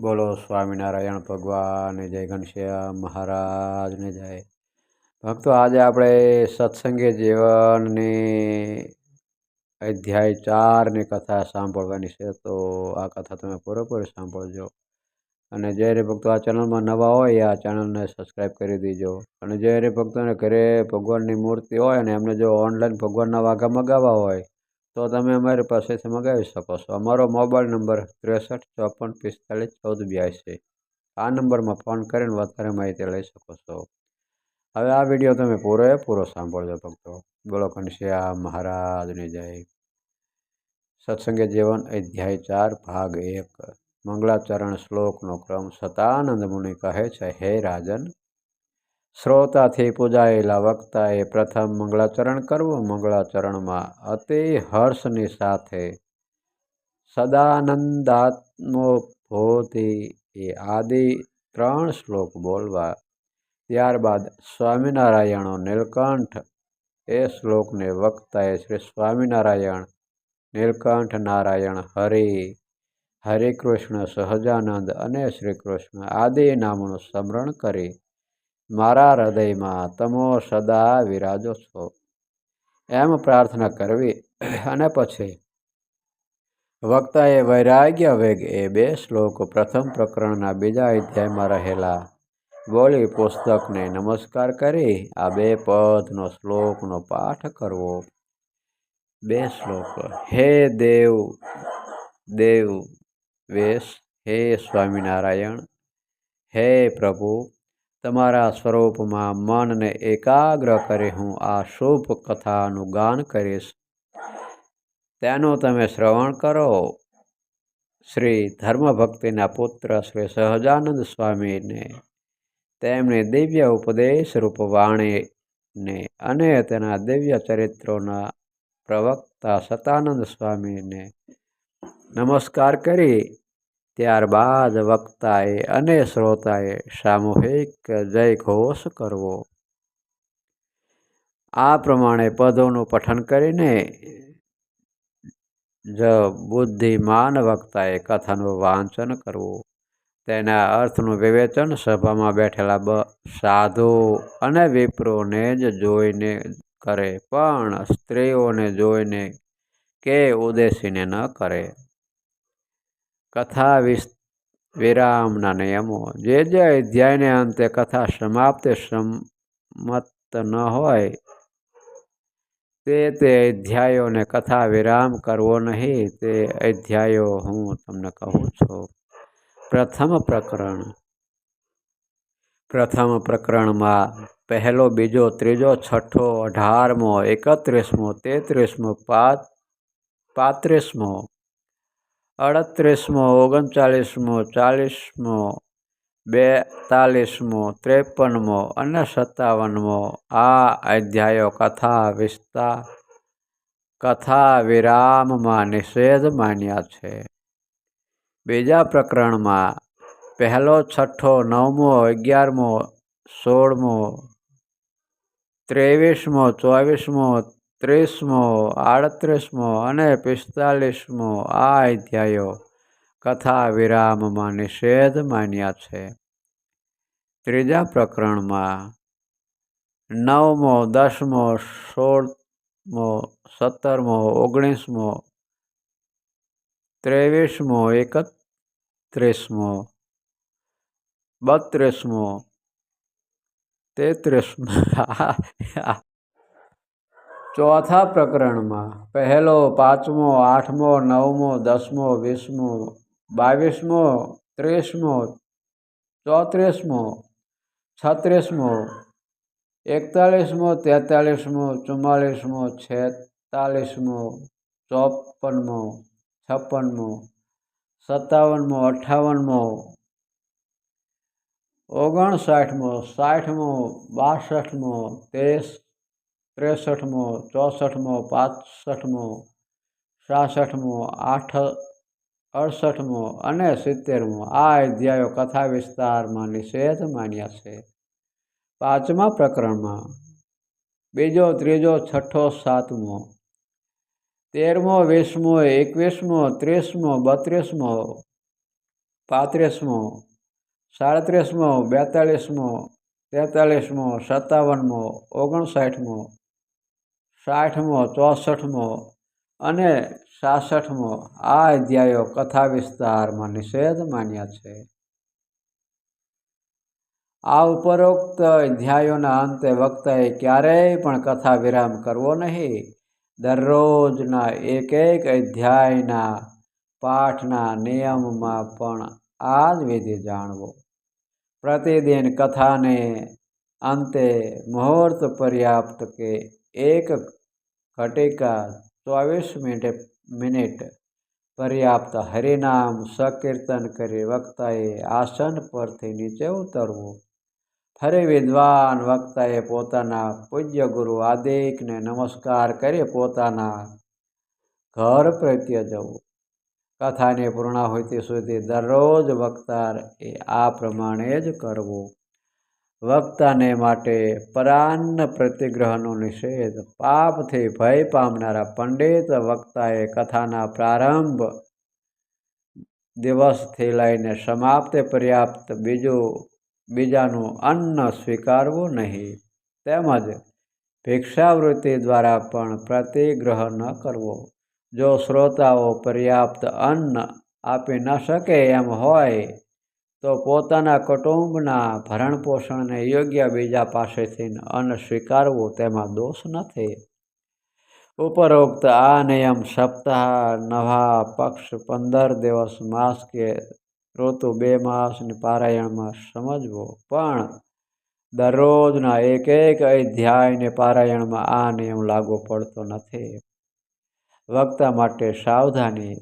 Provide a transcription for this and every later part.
બોલો સ્વામિનારાયણ ભગવાન, જય ઘનશ્યામ મહારાજને જય. ભક્તો, આજે આપણે સત્સંગી જીવનની અધ્યાય ચારની કથા સાંભળવાની છે, તો આ કથા તમે પૂરેપૂરી સાંભળજો. અને જય રે ભક્તો આ ચેનલમાં નવા હોય, આ ચેનલને સબસ્ક્રાઈબ કરી દેજો. અને જય રે ભક્તોને ઘરે ભગવાનની મૂર્તિ હોય અને એમને જો ઓનલાઈન ભગવાનના વાઘા મગાવવા હોય તો તમે અમારી પાસેથી મગાવી શકો છો. અમારો મોબાઈલ નંબર ત્રેસઠ, ચોપન, પિસ્તાલીસ, ચૌદ, બ્યાસી. આ નંબરમાં ફોન કરીને વધારે માહિતી લઈ શકો છો. હવે આ વીડિયો તમે પૂરેપૂરો સાંભળજો ભક્તો. બોલો ઘનશ્યામ મહારાજની જય. સત્સંગે જીવન અધ્યાય ચાર, ભાગ એક. મંગળાચરણ શ્લોકનો ક્રમ સતાનંદ મુનિ કહે છે, હે રાજન શ્રોતાથી પૂજાયેલા વક્તાએ પ્રથમ મંગળાચરણ કરવું. મંગળાચરણમાં અતિ હર્ષની સાથે સદાનંદાત્મોભૂતિ એ આદિ ત્રણ શ્લોક બોલવા. ત્યારબાદ સ્વામિનારાયણો નીલકંઠ એ શ્લોકને વક્તાએ શ્રી સ્વામિનારાયણ, નીલકંઠ, નારાયણ, હરિ, હરિકૃષ્ણ, સહજાનંદ અને શ્રી કૃષ્ણ આદિ નામનું સ્મરણ કરી મારા હૃદયમાં તમો સદા વિરાજો છો. એમ પ્રાર્થના કરવી અને પછી વક્તાએ વૈરાગ્ય વેગ એ બે શ્લોક પ્રથમ પ્રકરણના બીજા અધ્યાયમાં રહેલા બોલી પુસ્તકને નમસ્કાર કરી આ બે પદનો શ્લોકનો પાઠ કરવો. બે શ્લોક. હે દેવ દેવ વેશ, હે સ્વામિનારાયણ, હે પ્રભુ તમારા સ્વરૂપમાં મનને એકાગ્ર કરી હું આ શુભ કથાનું ગાન કરીશ. તેનું તમે શ્રવણ કરો. શ્રી ધર્મભક્તિના પુત્ર શ્રી સહજાનંદ સ્વામીને તેમની દિવ્ય ઉપદેશ રૂપ વાણીને અને તેના દિવ્ય ચરિત્રોના પ્રવક્તા સતાનંદ સ્વામીને નમસ્કાર કરી. ત્યારબાદ વક્તાએ અને શ્રોતાએ સામૂહિક જય ઘોષ કરવો. આ પ્રમાણે પદોનું પઠન કરીને જ બુદ્ધિમાન વક્તાએ કથાનું વાંચન કરવું. તેના અર્થનું વિવેચન સભામાં બેઠેલા બ સાધુ અને વિપ્રોને જ જોઈને કરે, પણ સ્ત્રીઓને જોઈને કે ઉદ્દેશીને ન કરે. કથા વિસ્ત વિરામના નિયમો. જે જે અધ્યાયને અંતે કથા સમાપ્ત સંમત ન હોય, તે તે અધ્યાયોને કથા વિરામ કરવો નહીં, તે અધ્યાયો હું તમને કહું છું. પ્રથમ પ્રકરણ. પ્રથમ પ્રકરણમાં પહેલો, બીજો, ત્રીજો, છઠ્ઠો, અઢારમો, એકત્રીસમો, તેત્રીસમો પાત પાંત્રીસમો અડત્રીસમો, ઓગણચાલીસમો, ચાલીસમો, બેતાલીસમો, ત્રેપનમો અને સત્તાવનમો. આ અધ્યાયો કથા વિસ્તાર, કથા વિરામમાં નિષેધ માન્યા છે. બીજા પ્રકરણમાં પહેલો, છઠ્ઠો, નવમો, અગિયારમો, સોળમો, ત્રેવીસમો, ચોવીસમો ત્રીસમો, આડત્રીસમો અને પિસ્તાલીસમો આ અધ્યાયો કથા વિરામમાં નિષેધ માન્યા છે. ત્રીજા પ્રકરણમાં નવમો, દસમો, સોળમો, સત્તરમો, ઓગણીસમો, ત્રેવીસમો, એકત્રીસમો, બત્રીસમો, તેત્રીસમો ચોથા પ્રકરણમાં પહેલો, પાંચમો, આઠમો, નવમો, દસમો, વીસમો, બાવીસમો, ત્રીસમો, ચોત્રીસમો, છત્રીસમો, એકતાલીસમો, તેતાલીસમો, ચુમ્માલીસમો, છેતાલીસમો ચોપનમો છપ્પનમો, સત્તાવનમો, અઠ્ઠાવનમો, ઓગણસાઠમો, સાઠમો, બાસઠમો તેસ ત્રેસઠમો, ચોસઠમો પાસઠમો સાસઠમો આઠ, અડસઠમો અને સિત્તેરમો. આ અધ્યાયો કથા વિસ્તારમાં નિષેધ માન્યા છે. પાંચમા પ્રકરણમાં બીજો, ત્રીજો, છઠ્ઠો, સાતમો, તેરમો, વીસમો, એકવીસમો, ત્રીસમો, બત્રીસમો, પાંત્રીસમો, સાડત્રીસમો, બેતાળીસમો, તેતાળીસમો, સત્તાવનમો, ઓગણસાઠમો સાઠમો, ચોસઠમો અને સાસઠમો આ અધ્યાયો કથા વિસ્તારમાં નિષેધ માન્યા છે. આ ઉપરોક્ત અધ્યાયોના અંતે વક્તાએ ક્યારેય પણ કથા વિરામ કરવો નહીં. દરરોજના એક એક અધ્યાયના પાઠના નિયમમાં પણ આ જ વિધિ જાણવો. પ્રતિદિન કથાને અંતે મુહૂર્ત પર્યાપ્ત કે એક ઘટિકા ચોવીસ મિનિટ મિનિટ પર્યાપ્ત હરિનામ સકીર્તન કરી વક્તાએ આસન પરથી નીચે ઉતરવું. ફરી વિદ્વાન વક્તાએ પોતાના પૂજ્ય ગુરુ આદિકને નમસ્કાર કરી પોતાના ઘર પ્રત્યે જવું. કથાની પૂર્ણાહુતિ સુધી દરરોજ વક્તા એ આ પ્રમાણે જ કરવું. વક્તાને માટે પરાન્ન પ્રતિગ્રહનો નિષેધ. પાપથી ભય પામનારા પંડિત વક્તાએ કથાના પ્રારંભ દિવસથી લઈને સમાપ્ત પર્યાપ્ત બીજું, બીજાનું અન્ન સ્વીકારવું નહીં. તેમજ ભિક્ષાવૃત્તિ દ્વારા પણ પ્રતિગ્રહ ન કરવો. જો શ્રોતાઓ પર્યાપ્ત અન્ન આપી ન શકે એમ હોય તો પોતાના કુટુંબના ભરણપોષણને યોગ્ય બીજા પાસેથી અન્ન સ્વીકારવું તેમાં દોષ નથી. ઉપરોક્ત આ નિયમ સપ્તાહ, નવા પક્ષ પંદર દિવસ માસ કે ઋતુ બે માસની પારાયણમાં સમજવો. પણ દરરોજના એક એક અધ્યાયને પારાયણમાં આ નિયમ લાગુ પડતો નથી. વક્તા માટે સાવધાની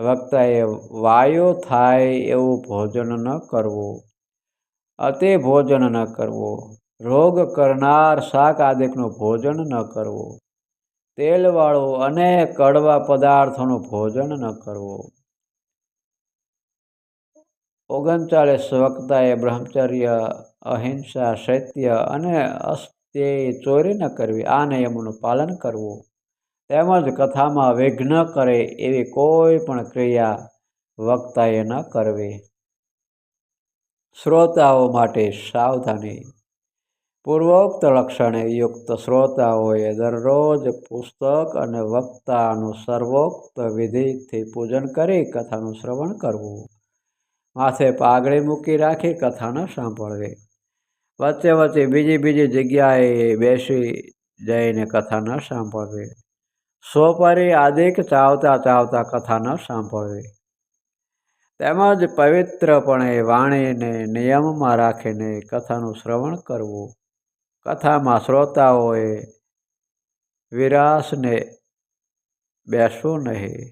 વક્તાએ વાયો થાય એવું ભોજન ન કરવું. અતિ ભોજન ન કરવું. રોગ કરનાર શાક આદિકનું ભોજન ન કરવું. તેલવાળું અને કડવા પદાર્થોનું ભોજન ન કરવું. ઓગણચાળીસ વક્તાએ બ્રહ્મચર્ય, અહિંસા, સત્ય અને અસ્તે ચોરી ન કરવી. આ નિયમોનું પાલન કરવું. તેમજ કથામાં વિઘ્ન કરે એવી કોઈ પણ ક્રિયા વક્તાએ ન કરવી. શ્રોતાઓ માટે સાવધાની. પૂર્વોક્ત લક્ષણે યુક્ત શ્રોતાઓએ દરરોજ પુસ્તક અને વક્તાનું સર્વોક્ત વિધિથી પૂજન કરી કથાનું શ્રવણ કરવું. માથે પાઘડી મૂકી રાખી કથા ન સાંભળવી. વચ્ચે વચ્ચે બીજી બીજી જગ્યાએ બેસી જઈને કથા ન સાંભળવી. સોપારી આદિક ચાવતા ચાવતા કથા ન સાંભળવી. તેમજ પવિત્રપણે વાણીને નિયમમાં રાખીને કથાનું શ્રવણ કરવું. કથામાં શ્રોતાઓએ વિરાસને બેસવું નહીં.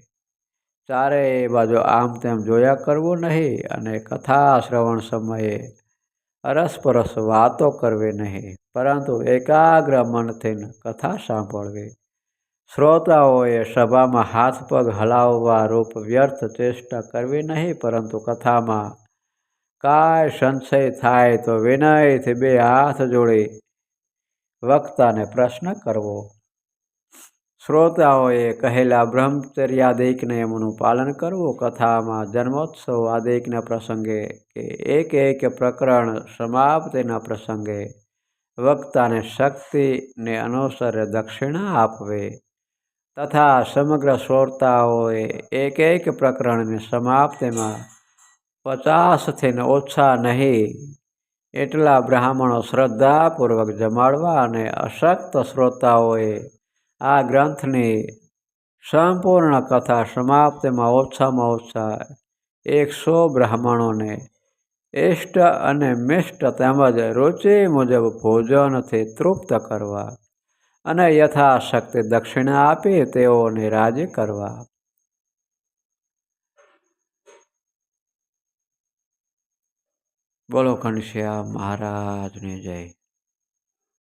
ચારેય બાજુ આમ તેમ જોયા કરવું નહીં અને કથા શ્રવણ સમયે અરસપરસ વાતો કરવી નહીં. પરંતુ એકાગ્ર મનથી કથા સાંભળવી. શ્રોતાઓએ સભામાં હાથ પગ હલાવવા રૂપ વ્યર્થ ચેષ્ટા કરવી નહીં, પરંતુ કથામાં કાંઈ સંશય થાય તો વિનયથી બે હાથ જોડી વક્તાને પ્રશ્ન કરવો. શ્રોતાઓએ કહેલા, બ્રહ્મચર્યાદિકને એમનું પાલન કરવું. કથામાં જન્મોત્સવ આદિકના પ્રસંગે કે એક એક પ્રકરણ સમાપ્તિના પ્રસંગે વક્તાને શક્તિને અનુસરે દક્ષિણા આપવી. તથા સમગ્ર શ્રોતાઓએ એક એક પ્રકરણની સમાપ્તિમાં પચાસથી ઓછા નહીં. એટલા બ્રાહ્મણો શ્રદ્ધાપૂર્વક જમાડવા અને અશક્ત શ્રોતાઓએ આ ગ્રંથની સંપૂર્ણ કથા સમાપ્તિમાં ઓછામાં ઓછા એકસો બ્રાહ્મણોને ઇષ્ટ અને મિષ્ટ તેમજ રુચિ મુજબ ભોજનથી તૃપ્ત કરવા અને યથાશક્તિ દક્ષિણા આપી તેઓને રાજી કરવા. બોલો ઘનશ્યામ મહારાજની જય.